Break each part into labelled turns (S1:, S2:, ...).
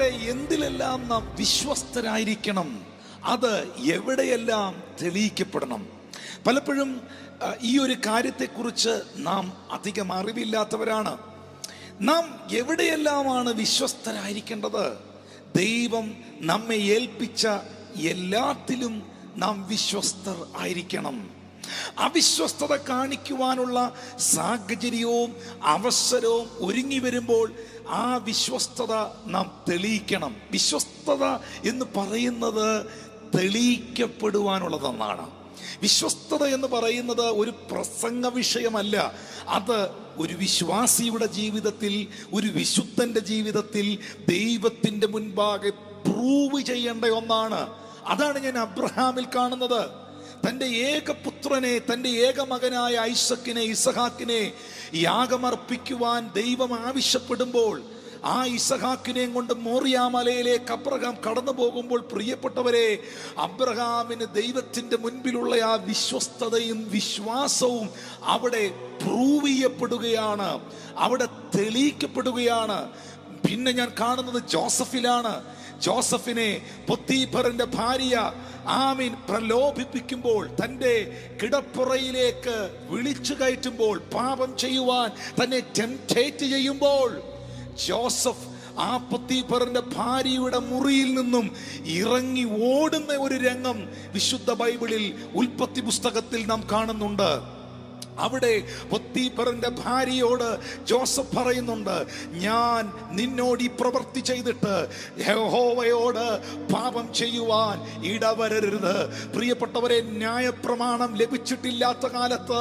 S1: പ്രിയപ്പെട്ടവരെ എന്തിലെല്ലാം നാം വിശ്വസ്തരായിരിക്കണം അത് എവിടെയെല്ലാം തെളിയിക്കപ്പെടണം. പലപ്പോഴും ഈ ഒരു കാര്യത്തെക്കുറിച്ച് നാം അധികം അറിവില്ലാത്തവരാണ്. നാം എവിടെയെല്ലാമാണ് വിശ്വസ്തരായിരിക്കേണ്ടത്? ദൈവം നമ്മെ ഏൽപ്പിച്ച എല്ലാത്തിലും നാം വിശ്വസ്തർ ആയിരിക്കണം. അവിശ്വസ്തത കാണിക്കുവാനുള്ള സാഹചര്യവും അവസരവും ഒരുങ്ങി വരുമ്പോൾ ആ വിശ്വസ്തത നാം തെളിയിക്കണം. വിശ്വസ്തത എന്ന് പറയുന്നത് തെളിയിക്കപ്പെടുവാനുള്ളതെന്നാണ്. വിശ്വസ്തത എന്ന് പറയുന്നത് ഒരു പ്രസംഗ വിഷയമല്ല. അത് ഒരു വിശ്വാസിയുടെ ജീവിതത്തിൽ ഒരു വിശുദ്ധന്റെ ജീവിതത്തിൽ ദൈവത്തിന്റെ മുൻപാകെ പ്രൂവ് ചെയ്യേണ്ട ഒന്നാണ്. അതാണ് ഞാൻ അബ്രഹാമിൽ കാണുന്നത്. തന്റെ ഏക പുത്രനെ തന്റെ ഏക മകനായ ഐസക്കിനെ ഇസഹാക്കിനെ യാഗമർപ്പിക്കുവാൻ ദൈവം ആവശ്യപ്പെടുമ്പോൾ ആ ഇസഹാക്കിനെയും കൊണ്ട് മോറിയാമലയിലേക്ക് അബ്രഹാം കടന്നു പോകുമ്പോൾ പ്രിയപ്പെട്ടവരെ അബ്രഹാമിന് ദൈവത്തിന്റെ മുൻപിലുള്ള ആ വിശ്വസ്തതയും വിശ്വാസവും അവിടെ പ്രൂവ് ചെയ്യപ്പെടുകയാണ് അവിടെ തെളിയിക്കപ്പെടുകയാണ്. പിന്നെ ഞാൻ കാണുന്നത് ജോസഫിലാണ്. ജോസഫിനെ പൊത്തീഫറിന്റെ ഭാര്യ ആമീൻ പ്രലോഭിപ്പിക്കുമ്പോൾ തന്റെ കിടപ്പുറയിലേക്ക് വിളിച്ചു കയറ്റുമ്പോൾ പാപം ചെയ്യുവാൻ തന്നെ ടെംറ്റേറ്റ് ചെയ്യുമ്പോൾ ജോസഫ് ആ ഭാര്യയുടെ മുറിയിൽ നിന്നും ഇറങ്ങി ഓടുന്ന ഒരു രംഗം വിശുദ്ധ ബൈബിളിൽ ഉൽപ്പത്തി പുസ്തകത്തിൽ നാം കാണുന്നുണ്ട്. അവിടെ പൊത്തീപ്പറിന്റെ ഭാര്യയോട് ജോസഫ് പറയുന്നുണ്ട് ഞാൻ നിന്നോട് ഈ പ്രവൃത്തി ചെയ്തിട്ട് യഹോവയോട് പാപം ചെയ്യുവാൻ ഇടവരരുത്. പ്രിയപ്പെട്ടവരെ ന്യായപ്രമാണം ലഭിച്ചിട്ടില്ലാത്ത കാലത്ത്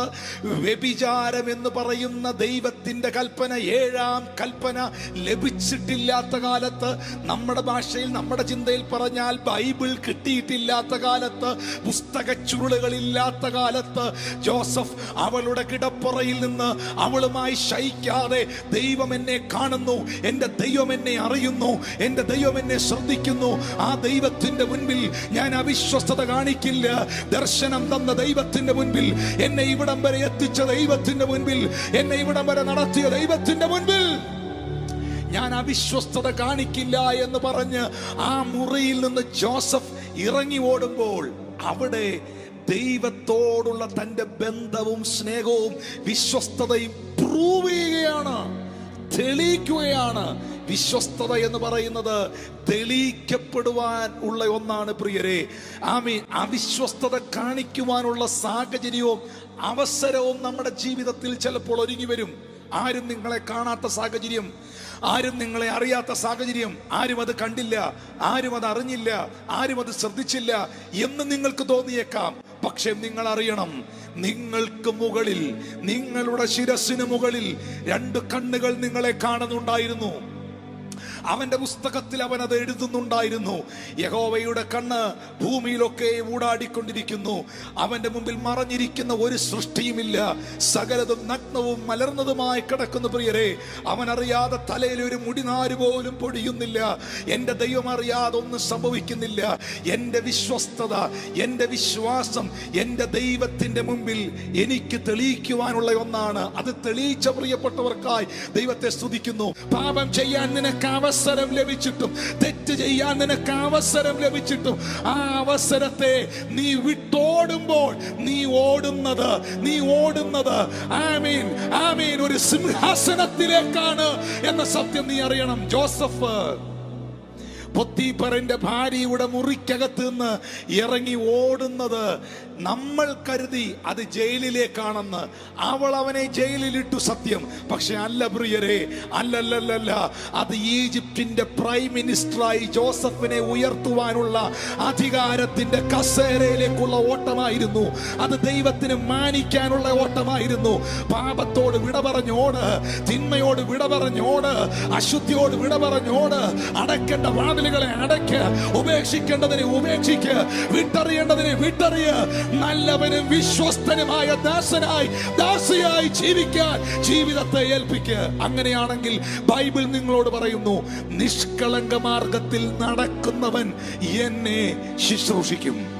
S1: വ്യഭിചാരം എന്ന് പറയുന്ന ദൈവത്തിന്റെ കൽപ്പന ഏഴാം കൽപ്പന ലഭിച്ചിട്ടില്ലാത്ത കാലത്ത് നമ്മുടെ ഭാഷയിൽ നമ്മുടെ ചിന്തയിൽ പറഞ്ഞാൽ ബൈബിൾ കിട്ടിയിട്ടില്ലാത്ത കാലത്ത് പുസ്തക ചുരുളുകളില്ലാത്ത കാലത്ത് ജോസഫ് അവളുടെ കിടപ്പുറയിൽ നിന്ന് അവളുമായി ശയിക്കാതെ ദൈവം എന്നെ കാണുന്നു. എന്റെ ദൈവം എന്നെ അറിയുന്നു. എന്റെ ദൈവം എന്നെ ശ്രദ്ധിക്കുന്നു. ആ ദൈവത്തിന്റെ മുൻപിൽ ഞാൻ അവിശ്വസ്തത കാണിക്കില്ല. ദർശനം തന്ന ദൈവത്തിന്റെ മുൻപിൽ എന്നെ ഇവിടം വരെ എത്തിച്ച ദൈവത്തിന്റെ മുൻപിൽ എന്നെ ഇവിടം വരെ നടത്തിയ ദൈവത്തിന്റെ മുൻപിൽ ഞാൻ അവിശ്വസ്തത കാണിക്കില്ല എന്ന് പറഞ്ഞ് ആ മുറിയിൽ നിന്ന് ജോസഫ് ഇറങ്ങി ഓടുമ്പോൾ അവിടെ ദൈവത്തോടുള്ള തന്റെ ബന്ധവും സ്നേഹവും വിശ്വസ്തതയും പ്രൂവ് ചെയ്യുകയാണ് തെളിയിക്കുകയാണ്. വിശ്വസ്തത എന്ന് പറയുന്നത് തെളിയിക്കപ്പെടുവാൻ ഉള്ള ഒന്നാണ് പ്രിയരെ. ആമി അവിശ്വസ്തത കാണിക്കുവാനുള്ള സാഹചര്യവും അവസരവും നമ്മുടെ ജീവിതത്തിൽ ചിലപ്പോൾ ഒരുങ്ങി വരും. ആരും നിങ്ങളെ കാണാത്ത സാഹചര്യം ആരും നിങ്ങളെ അറിയാത്ത സാഹചര്യം ആരും അത് കണ്ടില്ല ആരും അത് അറിഞ്ഞില്ല ആരും അത് ശ്രദ്ധിച്ചില്ല എന്ന് നിങ്ങൾക്ക് തോന്നിയേക്കാം. പക്ഷെ നിങ്ങൾ അറിയണം നിങ്ങൾക്ക് മുകളിൽ നിങ്ങളുടെ ശിരസിന് മുകളിൽ രണ്ട് കണ്ണുകൾ നിങ്ങളെ കാണുന്നുണ്ടായിരുന്നു. അവന്റെ പുസ്തകത്തിൽ അവൻ അത് എഴുതുന്നുണ്ടായിരുന്നു. യഹോവയുടെ കണ്ണ് ഭൂമിയിലൊക്കെ ഊടാടിക്കൊണ്ടിരിക്കുന്നു. അവന്റെ മുമ്പിൽ മറഞ്ഞിരിക്കുന്ന ഒരു സൃഷ്ടിയുമില്ല. സകലതും നഗ്നവും മലർന്നതുമായി കിടക്കുന്നു പ്രിയരെ. അവൻ അറിയാതെ തലയിൽ ഒരു മുടിനാര് പോലും പൊടിയുന്നില്ല. എന്റെ ദൈവം അറിയാതെ ഒന്നും സംഭവിക്കുന്നില്ല. എന്റെ വിശ്വസ്തത എന്റെ വിശ്വാസം എന്റെ ദൈവത്തിന്റെ മുമ്പിൽ എനിക്ക് തെളിയിക്കുവാനുള്ള ഒന്നാണ്. അത് തെളിയിച്ച പ്രിയപ്പെട്ടവർക്കായി ദൈവത്തെ സ്തുതിക്കുന്നു. പാപം ചെയ്യാൻ നിനക്ക് അവസരം ലഭിച്ചിട്ടും തെറ്റ് ചെയ്യാൻ നിനക്ക് അവസരം ലഭിച്ചിട്ടും ആ അവസരത്തെ നീ വിട്ടോടുമ്പോൾ നീ ഓടുന്നത് നീ ഓടുന്നത്. ആമീൻ ആമീൻ. ഒരു സിംഹാസനത്തിലേക്കാണ് എന്ന സത്യം നീ അറിയണം. ജോസഫ് പൊത്തീപ്പറിന്റെ ഭാര്യയുടെ മുറിക്കകത്ത് നിന്ന് ഇറങ്ങി ഓടുന്നത് നമ്മൾ കരുതി അത് ജയിലിലേക്കാണെന്ന്. അവൾ അവനെ ജയിലിലിട്ടു സത്യം. പക്ഷെ അല്ല പ്രിയരെ അല്ലല്ലല്ല അത് ഈജിപ്തിന്റെ പ്രൈം മിനിസ്റ്ററായി ജോസഫിനെ ഉയർത്തുവാനുള്ള അധികാരത്തിന്റെ കസേരയിലേക്കുള്ള ഓട്ടമായിരുന്നു. അത് ദൈവത്തിന് മാനിക്കാനുള്ള ഓട്ടമായിരുന്നു. പാപത്തോട് വിട പറഞ്ഞോട് തിന്മയോട് വിട പറഞ്ഞോട് അശുദ്ധിയോട് വിട പറഞ്ഞോട് അടയ്ക്കേണ്ട വാതിലുകളെ അടയ്ക്ക് ഉപേക്ഷിക്കേണ്ടതിനെ ഉപേക്ഷിക്ക് വിട്ടറിയേണ്ടതിനെ വിട്ടറിയ. നല്ലവനും വിശ്വസ്തനുമായ ദാസനായി ദാസിയായി ജീവിക്കാൻ ജീവിതത്തെ ഏൽപ്പിക്ക്. അങ്ങനെയാണെങ്കിൽ ബൈബിൾ നിങ്ങളോട് പറയുന്നു നിഷ്കളങ്ക മാർഗത്തിൽ നടക്കുന്നവൻ എന്നെ ശുശ്രൂഷിക്കും.